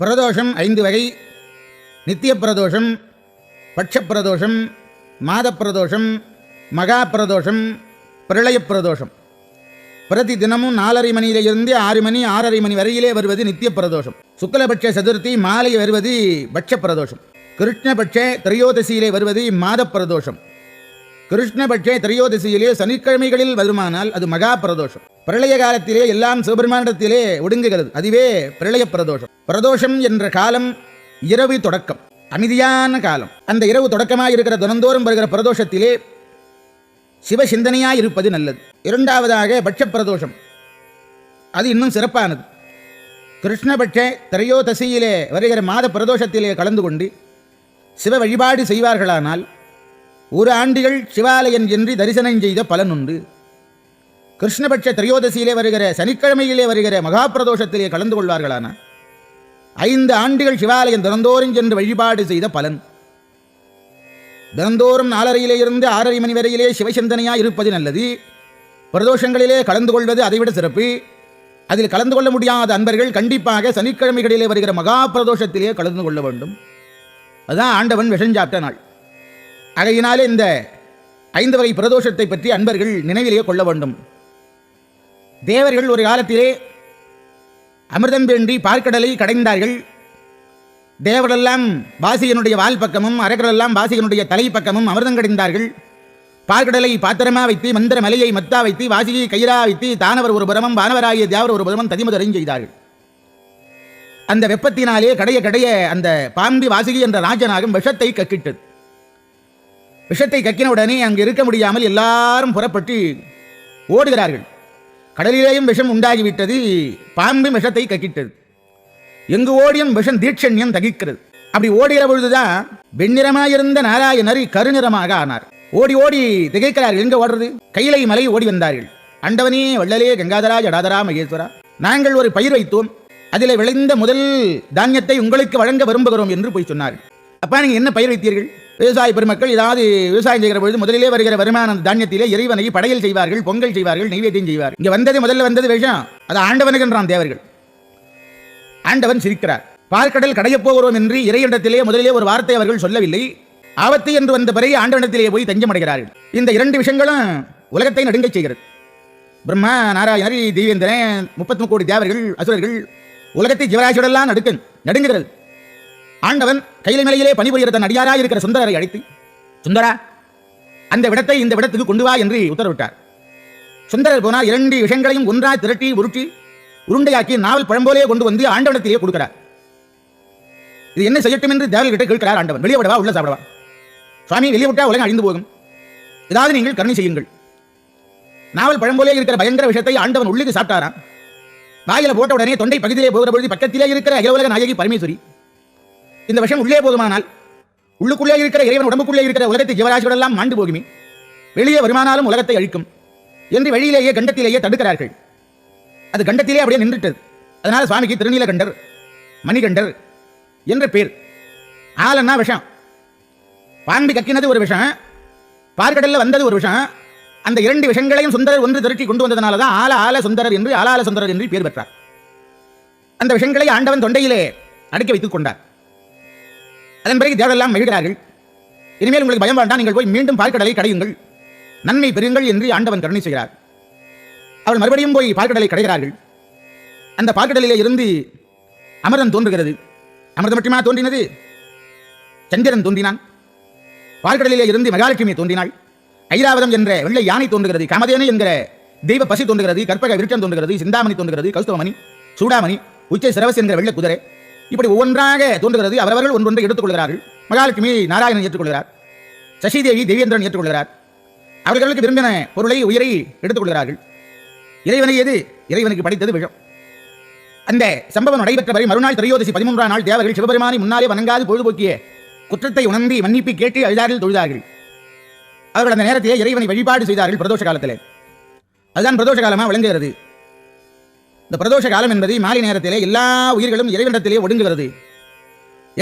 பிரதோஷம் ஐந்து வகை. நித்திய பிரதோஷம் பட்சப்பிரதோஷம் பிரதோஷம் மகா பிரதோஷம் பிரளய பிரதோஷம். பிரதி தினமும் நாலரை மணியிலிருந்து ஆறு மணி ஆறரை மணி வரையிலே வருவது நித்திய பிரதோஷம். சுக்லபட்ச சதுர்த்தி மாலை வருவது பட்ச பிரதோஷம். கிருஷ்ணபட்ச திரையோதசியிலே வருவது மாத பிரதோஷம். கிருஷ்ணபட்ச திரையோதசியிலே சனிக்கிழமைகளில் வருமானால் அது மகா பிரதோஷம். பிரளய காலத்திலே எல்லாம் சிவபெருமானிடத்திலே ஒடுங்குகிறது. அதுவே பிரளய பிரதோஷம். பிரதோஷம் என்ற காலம் இரவு தொடக்கம். அமைதியான காலம். அந்த இரவு தொடக்கமாக இருக்கிற தினந்தோறும் வருகிற பிரதோஷத்திலே சிவ சிந்தனையாக இருப்பது நல்லது. இரண்டாவதாக பட்ச பிரதோஷம் அது இன்னும் சிறப்பானது. கிருஷ்ணபட்ச திரையோதசியிலே வருகிற மாத பிரதோஷத்திலே கலந்து கொண்டு சிவ வழிபாடு செய்வார்களானால் ஒரு ஆண்டுகள் சிவாலயம் என்று தரிசனம் செய்த பலனுண்டு கிருஷ்ணபட்ச திரையோதசியிலே வருகிற சனிக்கிழமையிலே வருகிற மகா பிரதோஷத்திலே கலந்து கொள்வார்களான. ஐந்து ஆண்டுகள் சிவாலயம் தினந்தோறும் சென்று வழிபாடு செய்த பலன். தினந்தோறும் நாலரையிலே இருந்து ஆறரை மணி வரையிலே சிவசிந்தனையா இருப்பது நல்லது. பிரதோஷங்களிலே கலந்து கொள்வது அதைவிட சிறப்பு. அதில் கலந்து கொள்ள முடியாத அன்பர்கள் கண்டிப்பாக சனிக்கிழமைகளிலே வருகிற மகா பிரதோஷத்திலே கலந்து கொள்ள வேண்டும். அதுதான் ஆண்டவன் விஷஞ்சாப்ட நாள். ஆகையினாலே இந்த ஐந்து வகை பிரதோஷத்தை பற்றி அன்பர்கள் நினைவிலேயே கொள்ள வேண்டும். தேவர்கள் ஒரு காலத்திலே அமிர்தம் வேண்டி பார்க்கடலை கடைந்தார்கள். தேவரெல்லாம் வாசிகனுடைய வால் பக்கமும் அரக்கரெல்லாம் வாசிகனுடைய தலை பக்கமும் அமிர்தம் கடைந்தார்கள். பார்க்கடலை பாத்திரமா வைத்து மந்திர மலையை மத்தா வைத்து வாசியை கயிறா வைத்து தானவர் ஒரு புறமும் வானவராகிய தேவர் ஒரு புறமும் ததிமுதரையும் செய்தார்கள். அந்த வெப்பத்தினாலே கடைய கடைய அந்த பாம்பி வாசுகி என்ற ராஜனாகும் விஷத்தை கக்கிட்டது. விஷத்தை கக்கின உடனே அங்கு இருக்க முடியாமல் எல்லாரும் புறப்பட்டு ஓடுகிறார்கள். கடலிலேயும் விஷம் உண்டாகிவிட்டது. பாம்பு விஷத்தை கக்கிட்டது. எங்கு ஓடியும் விஷம் தீட்சண்யம் தகிக்கிறது. அப்படி ஓடுகிற பொழுதுதான் வெண்ணிறமாயிருந்த நாராயணர் கருநிறமாக ஆனார். ஓடி ஓடி திகைக்கிறார்கள். எங்க ஓடுறது? கையிலை மலை ஓடி வந்தார்கள். அண்டவனே வள்ளலே கங்காதரா ஜடாதரா மகேஸ்வரா நாங்கள் ஒரு பயிர் வைத்தோம். அதில் விளைந்த முதல் தானியத்தை உங்களுக்கு வழங்க விரும்புகிறோம் என்று போய் சொன்னார்கள். அப்பா நீங்க என்ன பயிர் வைத்தீர்கள்? விவசாய பெருமக்கள் ஏதாவது விவசாயம் செய்கிற பொழுது முதலிலே வருகிற வருமான தானியத்திலே இறைவனை படையல் செய்வார்கள் பொங்கல் செய்வார்கள் நைவேத்தியம் செய்வார்கள் இங்க வந்தது முதல்ல வந்தது விஷம். அது ஆண்டவனுக்கென்றான் தேவர்கள். ஆண்டவன் சிரிக்கிறார். பார்க்கடல் கடையப் போகிறோம் என்று இறையிடத்திலே முதலிலே ஒரு வார்த்தை அவர்கள் சொல்லவில்லை. ஆபத்து என்று வந்த பிறகு ஆண்டவனத்திலே போய் தஞ்சமடைகிறார்கள். இந்த இரண்டு விஷயங்களும் உலகத்தை நடுங்கச் செய்கிறது. பிரம்மா நாராயணர் தேவேந்திரன் முப்பத்தி கோடி தேவர்கள் அசுரர்கள் உலகத்தை ஜீவராசியோடெல்லாம் நடுக்கன் நடுங்குகிறது. ஆண்டவன் கைலை மலையிலே பணிபுரிகிற தன் அடியாராக இருக்கிற சுந்தரரை அழைத்து சுந்தரா அந்த விடத்தை இந்த விடத்துக்கு கொண்டு வா என்று உத்தரவிட்டார். சுந்தரர் போனால் இரண்டு விஷயங்களையும் ஒன்றாய் திரட்டி உருட்டி உருண்டையாக்கி நாவல் பழம்போலே கொண்டு வந்து ஆண்டவனத்திலேயே கொடுக்கிறார். இது என்ன செய்யட்டும் என்று தேவர்கிட்ட கேட்கிறார் ஆண்டவன். வெளியே விடவா உள்ள சாப்பிடவா? சுவாமி வெளியே விட்டா உலகம் அழிந்து போகும். ஏதாவது நீங்கள் கருணை செய்யுங்கள். நாவல் பழம்போலே இருக்கிற பயங்கர விஷயத்தை ஆண்டவன் உள்ளுக்கு சாப்பிட்டாராம். வாயில போட்ட உடனே தொண்டை பகுதியிலே போகிற பொழுது பக்கத்திலே இருக்கிற அகில நாயகி பரமேஸ்வரி இந்த விஷயம் உள்ளே போதுமானால் உள்ளுக்குள்ளே இருக்கிற இறைவன் உடம்புக்குள்ளே இருக்கிற உலகத்தை ஜீவராசிகளெல்லாம் மாண்டு போகுமே. வெளியே வருமானாலும் உலகத்தை அழிக்கும் என்று வெளியிலேயே கண்டத்திலேயே தடுக்கிறார்கள். அது கண்டத்திலே அப்படியே நின்றுட்டது. அதனால சுவாமிக்கு திருநீலகண்டர் மணிகண்டர் என்ற பேர். ஆலன்னா விஷம். பாம்பி கக்கினது ஒரு விஷம். பார்க்கடல்ல வந்தது ஒரு விஷம். அந்த இரண்டு விஷயங்களையும் சுந்தரர் ஒன்று திருட்டி கொண்டு வந்ததனால தான் ஆல ஆல சுந்தரர் என்று ஆலால சுந்தரர் என்று பேர் பெற்றார். அந்த விஷயங்களை ஆண்டவன் தொண்டையிலே அடுக்கி வைத்துக் கொண்டார். அதன் பிறகு தேவரெல்லாம் மகிழ்கிறார்கள். இனிமேல் உங்களுக்கு பயம் வேண்டாம் நீங்கள் போய் மீண்டும் பார்க்கடலை கடையுங்கள். நன்மை பெறுங்கள் என்று ஆண்டவன் கருணை செய்கிறார். அவள் மறுபடியும் போய் பார்க்கடலை கடைகிறார்கள். அந்த பார்க்கடலிலே இருந்து அமிர்தம் தோன்றுகிறது. அமிர்தம் மட்டுமா தோன்றினது? சந்திரன் தோன்றினான். பார்க்கடலிலே இருந்து மகாலட்சுமி தோன்றினாள். ஐராவதம் என்ற வெள்ளை யானை தோன்றுகிறது. கமதேனு என்கிற தெய்வ பசி தோன்றுகிறது. கற்பக விருட்சம் தோன்றுகிறது. சிந்தாமணி தோன்றுகிறது. கௌஸ்தவமணி சூடாமணி உச்சை சிரவஸ் என்கிற வெள்ளை குதிரை. இப்படி ஒவ்வொன்றாக தோன்றுகிறது. அவரவர்கள் ஒன்றொன்றை எடுத்துக்கொள்கிறார்கள். மகாலட்சுமி நாராயணன் ஏற்றுக்கொள்கிறார். சசிதேவி தேவேந்திரன் ஏற்றுக்கொள்கிறார். அவர்களுக்கு விரும்பின பொருளை உயிரை எடுத்துக்கொள்கிறார்கள். இறைவனை எது? இறைவனுக்கு படித்தது விழம். அந்த சம்பவம் நடைபெற்ற வரை மறுநாள் திரையோதசி பதிமூன்றாம் நாள் தேவர்கள் சிவபெருமானை முன்னாலே வணங்காது பொழுதுபோக்கிய குற்றத்தை உணர்ந்து மன்னிப்பு கேட்டு அழுதார்கள் தொழுதார்கள். அவர்கள் அந்த நேரத்திலே இறைவனை வழிபாடு செய்தார்கள் பிரதோஷ காலத்தில். அதுதான் பிரதோஷ காலமாக விளங்குகிறது. இந்த பிரதோஷ காலம் என்பது மாலை நேரத்திலே எல்லா உயிர்களும் இறைவனிடத்திலே ஒடுங்குகிறது.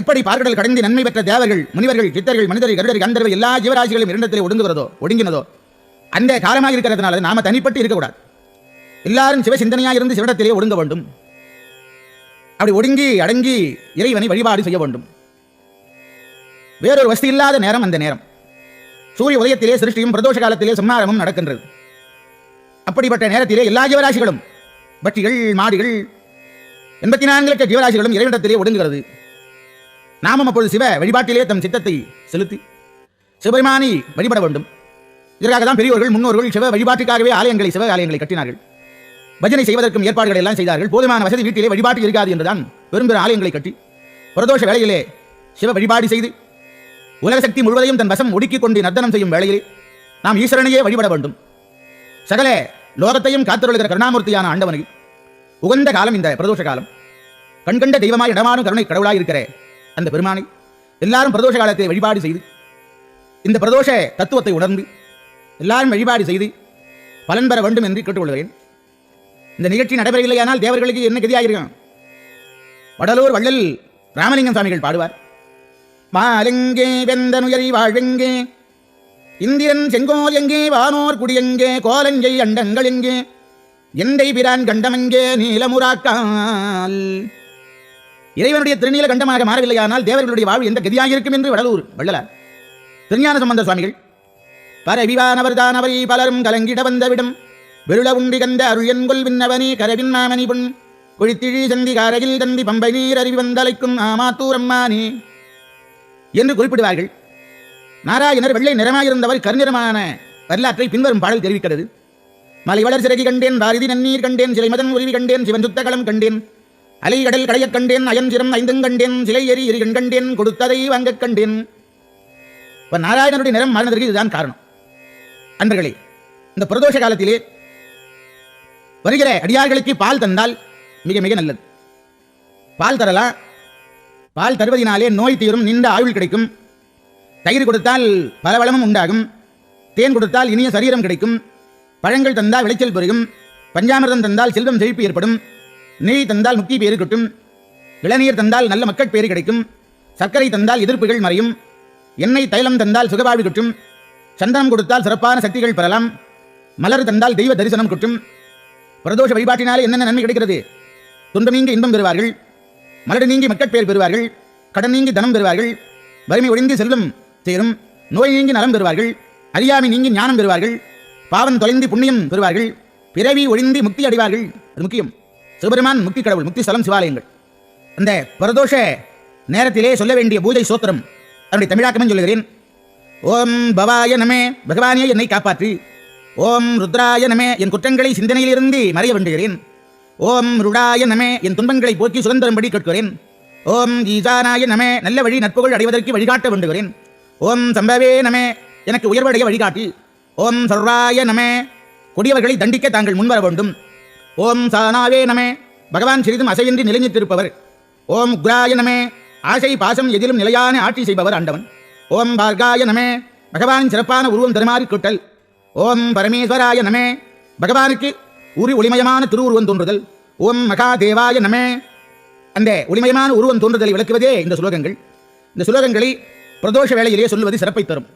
எப்படி பார்க்கடல் கடந்து நன்மை பெற்ற தேவர்கள் முனிவர்கள் சித்தர்கள் மனிதர்கள் கருடர் கந்தர்கள் எல்லா ஜீவராசிகளும் இரண்டத்திலே ஒடுங்குகிறதோ ஒடுங்கினதோ அந்த காலமாக இருக்கிறதுனால நாம தனிப்பட்டு இருக்கக்கூடாது. எல்லாரும் சிவ சிந்தனையாக இருந்து சிவனிடத்திலே ஒடுங்க வேண்டும். அப்படி ஒடுங்கி அடங்கி இறைவனை வழிபாடு செய்ய வேண்டும். வேறொரு வசதி இல்லாத நேரம் அந்த நேரம். சூரிய உதயத்திலே சிருஷ்டியும் பிரதோஷ காலத்திலே சம்மாரமும் நடக்கின்றது. அப்படிப்பட்ட நேரத்திலே எல்லா ஜீவராசிகளும் பட்சிகள் மாடிகள். எண்பத்தி நான்கு லட்ச ஜீவராசிகளும் இறைவனிடத்திலே ஒடுங்குகிறது. நாமும் அப்பொழுது சிவ வழிபாட்டிலே தம் சித்தத்தை செலுத்தி சிவபெருமானை வழிபட வேண்டும். இதற்காக தான் பெரியோர்கள் முன்னோர்கள் சிவ வழிபாட்டுக்காகவே ஆலயங்களை சிவ ஆலயங்களை கட்டினார்கள். பஜனை செய்வதற்கும் ஏற்பாடுகள் எல்லாம் செய்தார்கள். போதுமான வசதி வீட்டிலே வழிபாட்டு இருக்காது என்றுதான் பெரும் பெரும் ஆலயங்களை கட்டி பிரதோஷ வேளையிலே சிவ வழிபாடு செய்து உலக சக்தி முழுவதையும் தன் வசம் ஒடுக்கிக் கொண்டு நர்த்தனம் செய்யும் வேளையிலே நாம் ஈஸ்வரனையே வழிபட வேண்டும். சகல லோகத்தையும் காத்தருளுகிற கருணாமூர்த்தியான ஆண்டவனையும் உகந்த காலம் இந்த பிரதோஷ காலம். கண்கண்ட தெய்வமாய் இடமானும் கருணை கடவுளாய் இருக்கிற அந்த பெருமானை எல்லாரும் பிரதோஷ காலத்தை வழிபாடு செய்து இந்த பிரதோஷ தத்துவத்தை உணர்ந்து எல்லாரும் வழிபாடு செய்து பலன் பெற வேண்டும் என்று கேட்டுக்கொள்கிறேன். இந்த நிகழ்ச்சி நடைபெறவில்லையானால் தேவர்களுக்கு என்ன கதியாயிருக்கும்? வடலூர் வள்ளல் ராமலிங்கம் சுவாமிகள் பாடுவார். மாலிங்கே வெந்தனுயரி வாழ்வெங்கே இந்திரன் செங்கோல் எங்கே வானோர் குடியெங்கே கோலஞ்சை அண்டங்கள் எங்கே? எந்தை பிரான் கண்டமெங்கே நீலமுறாக்கால் இறைவனுடைய திருநீல கண்டமாக மாறவில்லையானால் தேவர்களுடைய வாழ்வு எந்த கதியாயிருக்கும் என்று வடலூர் வள்ளலார் திருஞான சம்பந்த சுவாமிகள் பரவிவானவர் தானவரை பலரும் கலங்கிட வந்தவிடம் விருள உண்டி கந்த அருள்யன்கொல் விண்ணவனே கரவின் மாமணி புண் கொழித்திழி சந்தி காரையில் தந்தி பம்பை நீர் அறிவி வந்தலைக்கும் ஆமாத்தூரம்மானே என்று குறிப்பிடுவார்கள். நாராயணர் வெள்ளை நிறமாயிருந்தவர் கருநிறமான வரலாற்றை பின்வரும் பாடல் தெரிவிக்கிறது. மலை வளர் சிறகி கண்டேன் பாரதி நன்னீர் கண்டேன் சிலை மதன் உருவி கண்டேன் சிவன் சுத்தகலம் கண்டேன். அலை கடல் கடையக் கண்டேன் அயன் சிரம் ஐந்தும் கண்டேன் சிலை எரி எரி கண்டேன் கொடுத்ததை வாங்கக் கண்டேன். இப்ப நாராயணனுடைய நிறம் மாறினதற்கு இதுதான் காரணம். அன்பர்களே இந்த பிரதோஷ காலத்திலே வருகிற அடியார்களுக்கு பால் தந்தால் மிக மிக நல்லது. பால் தரலாம் பால் தருவதினாலே நோய் தீரும் நீண்ட ஆயுள் கிடைக்கும். தயிர் கொடுத்தால் பல வளமும் உண்டாகும். தேன் கொடுத்தால் இனிய சரீரம் கிடைக்கும். பழங்கள் தந்தால் விளைச்சல் பெருகும். பஞ்சாமிர்தம் தந்தால் செல்வம் செழிப்பு ஏற்படும். நெய் தந்தால் முக்கிய பேறு கிட்டும். இளநீர் தந்தால் நல்ல மக்கள் பேறு கிடைக்கும். சர்க்கரை தந்தால் எதிர்ப்புகள் மறையும். எண்ணெய் தைலம் தந்தால் சுகவாழ்வு கிட்டும். சந்தனம் கொடுத்தால் சிறப்பான சக்திகள் பெறலாம். மலர் தந்தால் தெய்வ தரிசனம் கிட்டும். பிரதோஷ வழிபாட்டினாலே என்னென்ன நன்மை கிடைக்கிறது? துன்பம் நீங்கி இன்பம் பெறுவார்கள். மலர் நீங்கி மக்கட்பேர் பெறுவார்கள். கடன் நீங்கி தனம் பெறுவார்கள். வறுமை ஒழிந்து செல்லும் தீரும் நோய் நீங்கி நலம் பெறுவார்கள். அறியாமை நீங்கி ஞானம் பெறுவார்கள். பாவம் தொலைந்து புண்ணியம் பெறுவார்கள். பிறவி ஒழிந்து முக்தி அடைவார்கள். அது முக்கியம். சிவபெருமான் முக்தி கடவுள் முக்தி ஸ்தலம் சிவாலயங்கள். அந்த பிரதோஷ நேரத்திலே சொல்ல வேண்டிய பூஜை சோத்திரம் அதனுடைய தமிழாக்கமே சொல்லுகிறேன். ஓம் பவாய நமே பகவானே என்னை காப்பாற்று. ஓம் ருத்ராய நமே என் குற்றங்களை சிந்தனையிலிருந்து மறைய வேண்டுகிறேன். ஓம் ருடாய நமே என் துன்பங்களை போக்கி சுதந்திரம்படி கேட்கிறேன். ஓம் ஈசானாய நமே நல்ல வழி நட்புகள் அடைவதற்கு வழிகாட்ட வேண்டுகிறேன். ஓம் சம்பவே நமே. எனக்கு உயர்வடைய வழிகாட்டி. ஓம் சர்வாய நமே. கொடியவர்களை தண்டிக்க தாங்கள் முன்வர வேண்டும். ஓம் சானாவே நமே. பகவான் சிறிதும் அசையின்றி நிலைநிறுத்திருப்பவர் ஓம் உக்ராய நமே. ஆசை பாசம் எதிலும் நிலையான ஆட்சி செய்பவர் ஆண்டவன். ஓம் பார்காய நமே. பகவானின் சிறப்பான உருவம் தருமாறு கூட்டல். ஓம் பரமேஸ்வராய நமே. பகவானுக்கு உரி ஒளிமயமான திருவுருவம் தோன்றுதல். ஓம் மகாதேவாய நமே. அந்த ஒளிமயமான உருவம் தோன்றுதலை விளக்குவதே இந்த சுலோகங்கள். இந்த சுலோகங்களை பிரதோஷ வேளையிலே சொல்லுவது சிறப்பை தரும்.